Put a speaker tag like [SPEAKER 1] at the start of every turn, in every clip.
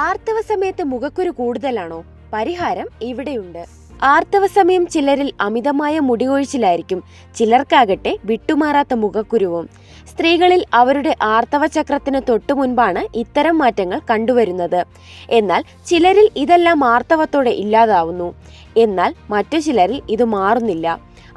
[SPEAKER 1] ആർത്തവ സമയത്ത് മുഖക്കുരു കൂടുതലാണോ? പരിഹാരം ഇവിടെയുണ്ട്. ആർത്തവ സമയം ചിലരിൽ അമിതമായ മുടികൊഴിച്ചിലായിരിക്കും. ചിലർക്കാകട്ടെ വിട്ടുമാറാത്ത മുഖക്കുരുവും. സ്ത്രീകളിൽ അവരുടെ ആർത്തവ ചക്രത്തിന് തൊട്ടു മുൻപാണ് ഇത്തരം മാറ്റങ്ങൾ കണ്ടുവരുന്നത്. എന്നാൽ ചിലരിൽ ഇതെല്ലാം ആർത്തവത്തോടെ ഇല്ലാതാവുന്നു. എന്നാൽ മറ്റു ചിലരിൽ ഇത് മാറുന്നില്ല.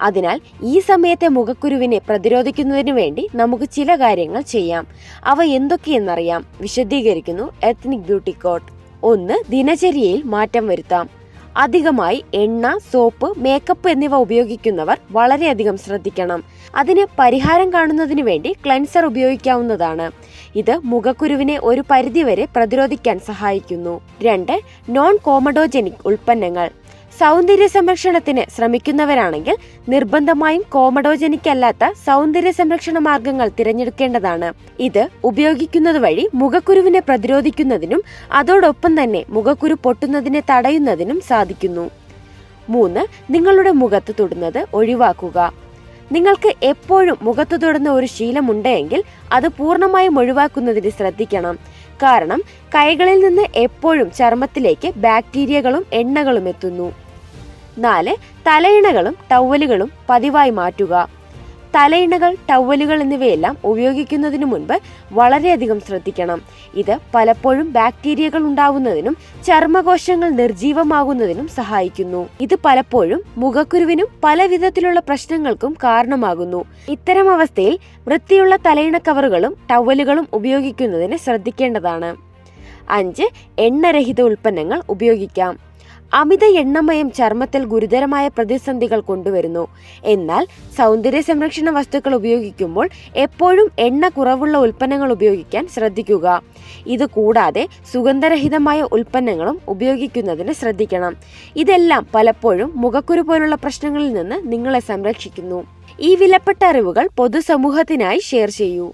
[SPEAKER 1] അതിനാൽ ഈ സമയത്തെ മുഖക്കുരുവിനെ പ്രതിരോധിക്കുന്നതിന് വേണ്ടി നമുക്ക് ചില കാര്യങ്ങൾ ചെയ്യാം. അവ എന്തൊക്കെയെന്നറിയാം. വിശദീകരിക്കുന്നു എത്നിക് ബ്യൂട്ടി കോട്ട് ഒന്ന് ദിനചര്യയിൽ മാറ്റം വരുത്താം. അധികമായി എണ്ണ സോപ്പ് മേക്കപ്പ് എന്നിവ ഉപയോഗിക്കുന്നവർ വളരെയധികം ശ്രദ്ധിക്കണം. അതിന് പരിഹാരം കാണുന്നതിന് വേണ്ടി ക്ലെൻസർ ഉപയോഗിക്കാവുന്നതാണ്. ഇത് മുഖക്കുരുവിനെ ഒരു പരിധിവരെ പ്രതിരോധിക്കാൻ സഹായിക്കുന്നു. രണ്ട് നോൺ കോമഡോജനിക് ഉൽപ്പന്നങ്ങൾ. സൗന്ദര്യ സംരക്ഷണത്തിന് ശ്രമിക്കുന്നവരാണെങ്കിൽ നിർബന്ധമായും കോമഡോജനിക് അല്ലാത്ത സൗന്ദര്യ സംരക്ഷണ മാർഗങ്ങൾ തിരഞ്ഞെടുക്കേണ്ടതാണ്. ഇത് ഉപയോഗിക്കുന്നത് വഴി മുഖക്കുരുവിനെ പ്രതിരോധിക്കുന്നതിനും അതോടൊപ്പം തന്നെ മുഖക്കുരു പൊട്ടുന്നതിനെ തടയുന്നതിനും സാധിക്കുന്നു. മൂന്ന് നിങ്ങളുടെ മുഖത്ത് തൊടുന്നത് ഒഴിവാക്കുക. നിങ്ങൾക്ക് എപ്പോഴും മുഖത്ത് തൊടുന്ന ഒരു ശീലമുണ്ടെങ്കിൽ അത് പൂർണമായും ഒഴിവാക്കുന്നതിന് ശ്രദ്ധിക്കണം. കാരണം കൈകളിൽ നിന്ന് എപ്പോഴും ചർമ്മത്തിലേക്ക് ബാക്ടീരിയകളും എണ്ണകളും എത്തുന്നു. നാല് തലയിണകളും ടവലുകളും പതിവായി മാറ്റുക. തലയിണകൾ ടവലുകൾ എന്നിവയെല്ലാം ഉപയോഗിക്കുന്നതിനു മുൻപ് വളരെയധികം ശ്രദ്ധിക്കണം. ഇത് പലപ്പോഴും ബാക്ടീരിയകൾ ഉണ്ടാവുന്നതിനും ചർമ്മകോശങ്ങൾ നിർജീവമാകുന്നതിനും സഹായിക്കുന്നു. ഇത് പലപ്പോഴും മുഖക്കുരുവിനും പല വിധത്തിലുള്ള പ്രശ്നങ്ങൾക്കും കാരണമാകുന്നു. ഇത്തരം അവസ്ഥയിൽ വൃത്തിയുള്ള തലയിണ കവറുകളും ടവലുകളും ഉപയോഗിക്കുന്നതിന് ശ്രദ്ധിക്കേണ്ടതാണ്. അഞ്ച് എണ്ണരഹിത ഉൽപ്പന്നങ്ങൾ ഉപയോഗിക്കാം. അമിത എണ്ണമയം ചർമ്മത്തിൽ ഗുരുതരമായ പ്രതിസന്ധികൾ കൊണ്ടുവരുന്നു. എന്നാൽ സൗന്ദര്യ സംരക്ഷണ വസ്തുക്കൾ ഉപയോഗിക്കുമ്പോൾ എപ്പോഴും എണ്ണ കുറവുള്ള ഉൽപ്പന്നങ്ങൾ ഉപയോഗിക്കാൻ ശ്രദ്ധിക്കുക. ഇത് കൂടാതെ സുഗന്ധരഹിതമായ ഉൽപ്പന്നങ്ങളും ഉപയോഗിക്കുന്നതിന് ശ്രദ്ധിക്കണം. ഇതെല്ലാം പലപ്പോഴും മുഖക്കുരു പോലുള്ള പ്രശ്നങ്ങളിൽ നിന്ന് നിങ്ങളെ സംരക്ഷിക്കുന്നു. ഈ വിലപ്പെട്ട അറിവുകൾ പൊതുസമൂഹത്തിനായി ഷെയർ ചെയ്യൂ.